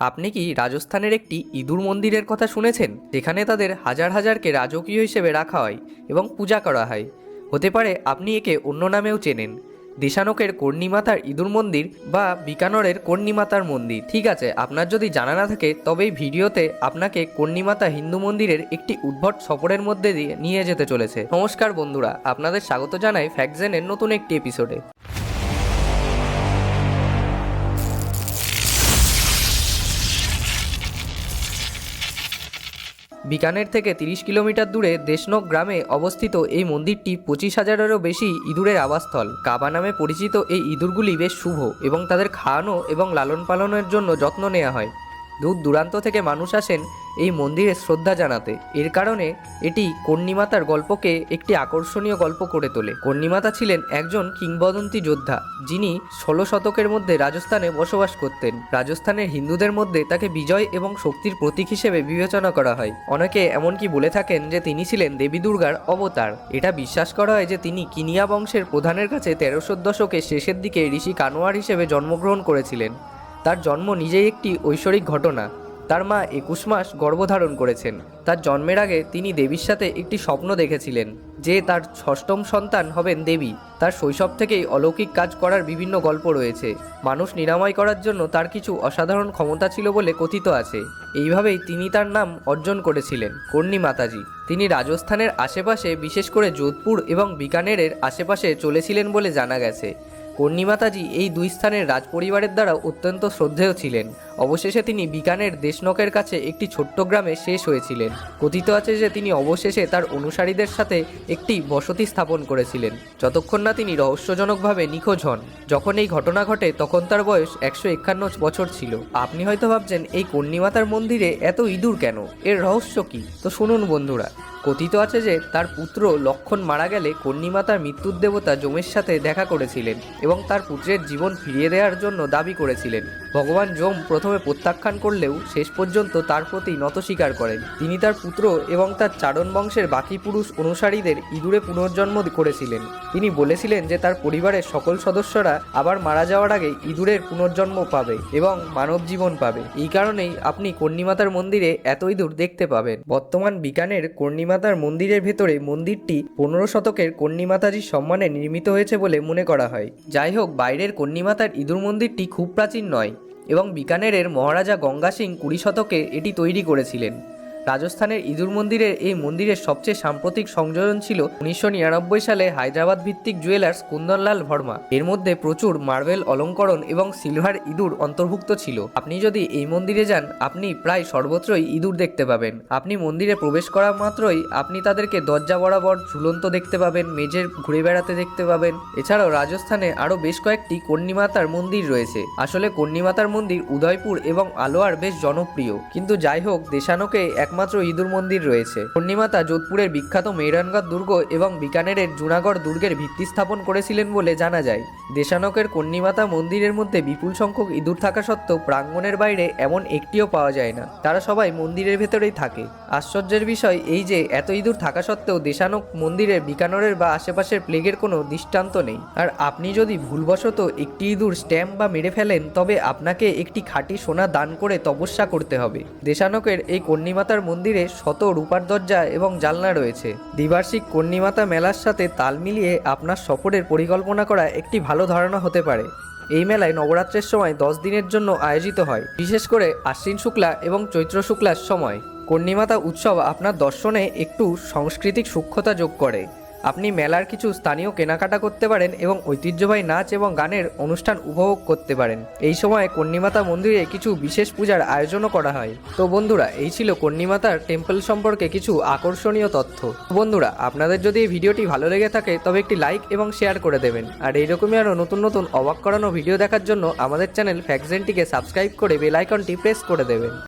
আপনি কি রাজস্থানের একটি ইঁদুর মন্দিরের কথা শুনেছেন? যেখানে তাদের হাজার হাজারকে রাজকীয় হিসেবে রাখা হয় এবং পূজা করা হয়। হতে পারে আপনি একে অন্য নামেও চেনেন। দেশানকের কর্ণিমাতার ইঁদুর মন্দির বা বিকানরের কর্ণিমাতার মন্দির। ঠিক আছে, আপনার যদি জানা না থাকে, তবে এই ভিডিওতে আপনাকে কর্ণিমাতা হিন্দু মন্দিরের একটি উদ্ভট সফরের মধ্যে দিয়ে নিয়ে যেতে চলেছে। নমস্কার বন্ধুরা, আপনাদের স্বাগত জানাই ফ্যাকজেনের নতুন একটি এপিসোডে। বিকানের থেকে তিরিশ কিলোমিটার দূরে দেশনক গ্রামে অবস্থিত এই মন্দিরটি পঁচিশ হাজারেরও বেশি ইঁদুরের আবাসস্থল। কাবা নামে পরিচিত এই ইঁদুরগুলি বেশ শুভ এবং তাদের খাওয়ানো এবং লালন পালনের জন্য যত্ন নেওয়া হয়। দূর দূরান্ত থেকে মানুষ আসেন এই মন্দিরে শ্রদ্ধা জানাতে। এর কারণে এটি কর্ণিমাতার গল্পকে একটি আকর্ষণীয় গল্প করে তোলে। কর্ণিমাতা ছিলেন একজন কিংবদন্তি যোদ্ধা, যিনি ষোলো শতকের মধ্যে রাজস্থানে বসবাস করতেন। রাজস্থানের হিন্দুদের মধ্যে তাকে বিজয় এবং শক্তির প্রতীক হিসেবে বিবেচনা করা হয়। অনেকে এমনকি বলে থাকেন যে তিনি ছিলেন দেবী দুর্গার অবতার। এটা বিশ্বাস করা হয় যে তিনি কিনিয়া বংশের প্রধানের কাছে তেরোশো দশকের শেষের দিকে ঋষি কানোয়ার হিসেবে জন্মগ্রহণ করেছিলেন। তার জন্ম নিজেই একটি ঐশ্বরিক ঘটনা। তার মা একুশ মাস গর্ভধারণ করেছেন। তার জন্মের আগে তিনি দেবীর সাথে একটি স্বপ্ন দেখেছিলেন, যে তার ষষ্ঠম সন্তান হবেন দেবী। তার শৈশব থেকেই অলৌকিক কাজ করার বিভিন্ন গল্প রয়েছে। মানুষ নিরাময় করার জন্য তার কিছু অসাধারণ ক্ষমতা ছিল বলে কথিত আছে। এইভাবেই তিনি তার নাম অর্জন করেছিলেন কর্ণী মাতাজি। তিনি রাজস্থানের আশেপাশে বিশেষ করে যোধপুর এবং বিকানেরের আশেপাশে চলেছিলেন বলে জানা গেছে। কর্ণিমাতাজি এই দুই স্থানের রাজপরিবারের দ্বারা অত্যন্ত শ্রদ্ধেয় ছিলেন। অবশেষে তিনি বিকানের দেশনকের কাছে একটি ছোট্ট গ্রামে শেষ হয়েছিলেন। কথিত আছে যে তিনি অবশেষে তার অনুসারীদের সাথে একটি বসতি স্থাপন করেছিলেন। যতক্ষণ না তিনি রহস্যজনকভাবে নিখোঁজ হন। যখন এই ঘটনা ঘটে, তখন তার বয়স একশো একান্ন বছর ছিল। আপনি হয়তো ভাবছেন, এই কর্ণিমাতার মন্দিরে এত ইঁদুর কেন? এর রহস্য কি? তো শুনুন বন্ধুরা। কথিত আছে যে, তার পুত্র লক্ষণ মারা গেলে কর্ণিমাতার মৃত্যুর দেবতা যমের সাথে দেখা করেছিলেন এবং তার পুত্রের জীবন ফিরিয়ে দেওয়ার জন্য দাবি করেছিলেন। ভগবান যম প্রথমে প্রত্যাখ্যান করলেও শেষ পর্যন্ত তার প্রতি নত স্বীকার করেন। তিনি তার পুত্র এবং তার চারণ বংশের বাকি পুরুষ অনুসারীদের ইঁদুরে পুনর্জন্ম করেছিলেন। তিনি বলেছিলেন যে, তার পরিবারের সকল সদস্যরা আবার মারা যাওয়ার আগে ইঁদুরের পুনর্জন্ম পাবে এবং মানব জীবন পাবে। এই কারণেই আপনি কর্ণিমাতার মন্দিরে এত ইঁদুর দেখতে পাবেন। বর্তমান বিকানের কর্ণিমাতার মন্দিরের ভেতরে মন্দিরটি পনেরো শতকের কর্ণিমাতাজির সম্মানে নির্মিত হয়েছে বলে মনে করা হয়। যাই হোক বাইরের কর্ণিমাতার ইঁদুর মন্দিরটি খুব প্রাচীন নয় এবং বিকানেরের মহারাজা গঙ্গা সিং কুড়ি শতকে এটি তৈরি করেছিলেন। রাজস্থানের ইঁদুর মন্দিরের এই মন্দিরের সবচেয়ে সাম্প্রতিক সংযোজন ছিল উনিশশো নিরানব্বই সালে হায়দ্রাবাদ ভিত্তিক জুয়েলার্স কুন্দনলাল ভর্মা। এর মধ্যে প্রচুর মার্বেল অলঙ্করণ এবং সিলভার ইঁদুর অন্তর্ভুক্ত ছিল। আপনি যদি এই মন্দিরে যান, আপনি প্রায় সর্বত্রই ইঁদুর দেখতে পাবেন। আপনি মন্দিরে প্রবেশ করা মাত্রই আপনি তাদেরকে দরজা বরাবর ঝুলন্ত দেখতে পাবেন, মেঝের ঘুরে বেড়াতে দেখতে পাবেন। এছাড়াও রাজস্থানে আরও বেশ কয়েকটি কর্ণিমাতার মন্দির রয়েছে। আসলে কর্ণিমাতার মন্দির উদয়পুর এবং আলোয়ার বেশ জনপ্রিয়। কিন্তু যাই হোক, দেশানোকে একমাত্র ইঁদুর মন্দির রয়েছে। কর্ণিমাতা যোধপুরের বিখ্যাত মেহরানগড় দুর্গ এবং বিকানেরের জুনাগড় দুর্গের ভিত্তি স্থাপন করেছিলেন বলে জানা যায়। দেশানকের কর্ণিমাতা মন্দিরের মধ্যে বিপুল সংখ্যক ইঁদুর থাকা সত্ত্বেও প্রাঙ্গণের বাইরে এমন একটিও পাওয়া যায় না। তারা সবাই মন্দিরের ভেতরেই থাকে। আশ্চর্যের বিষয় এই যে এত ইঁদুর থাকা সত্ত্বেও দেশানক মন্দিরে বিকানরের বা আশেপাশের প্লেগের কোনো দৃষ্টান্ত নেই। আর আপনি যদি ভুলবশত একটি ইঁদুর স্ট্যাম্প বা মেরে ফেলেন, তবে আপনাকে একটি খাঁটি সোনা দান করে তপস্যা করতে হবে। দেশানকের এই কর্ণিমাতার মন্দিরে শত রূপার দরজা এবং জালনা রয়েছে। দ্বিবার্ষিক কর্ণিমাতা মেলার সাথে তাল মিলিয়ে আপনার সফরের পরিকল্পনা করা একটি ভালো ধারণা হতে পারে। এই মেলায় নবরাত্রের সময় দশ দিনের জন্য আয়োজিত হয়, বিশেষ করে আশ্বিন শুক্লা এবং চৈত্র শুক্লার সময়। কর্ণিমাতা উৎসব আপনার দর্শনে একটু সাংস্কৃতিক সূক্ষ্মতা যোগ করে। আপনি মেলার কিছু স্থানীয় কেনাকাটা করতে পারেন এবং ঐতিহ্যবাহী নাচ এবং গানের অনুষ্ঠান উপভোগ করতে পারেন। এই সময় কর্ণিমাতা মন্দিরে কিছু বিশেষ পূজার আয়োজনও করা হয়। তো বন্ধুরা, এই ছিল কর্ণিমাতার টেম্পল সম্পর্কে কিছু আকর্ষণীয় তথ্য। বন্ধুরা, আপনাদের যদি এই ভিডিওটি ভালো লেগে থাকে, তবে একটি লাইক এবং শেয়ার করে দেবেন। আর এইরকমই আরও নতুন নতুন অবাক করানো ভিডিও দেখার জন্য আমাদের চ্যানেল ফ্যাকজেনটিকে সাবস্ক্রাইব করে বেল আইকনটি প্রেস করে দেবেন।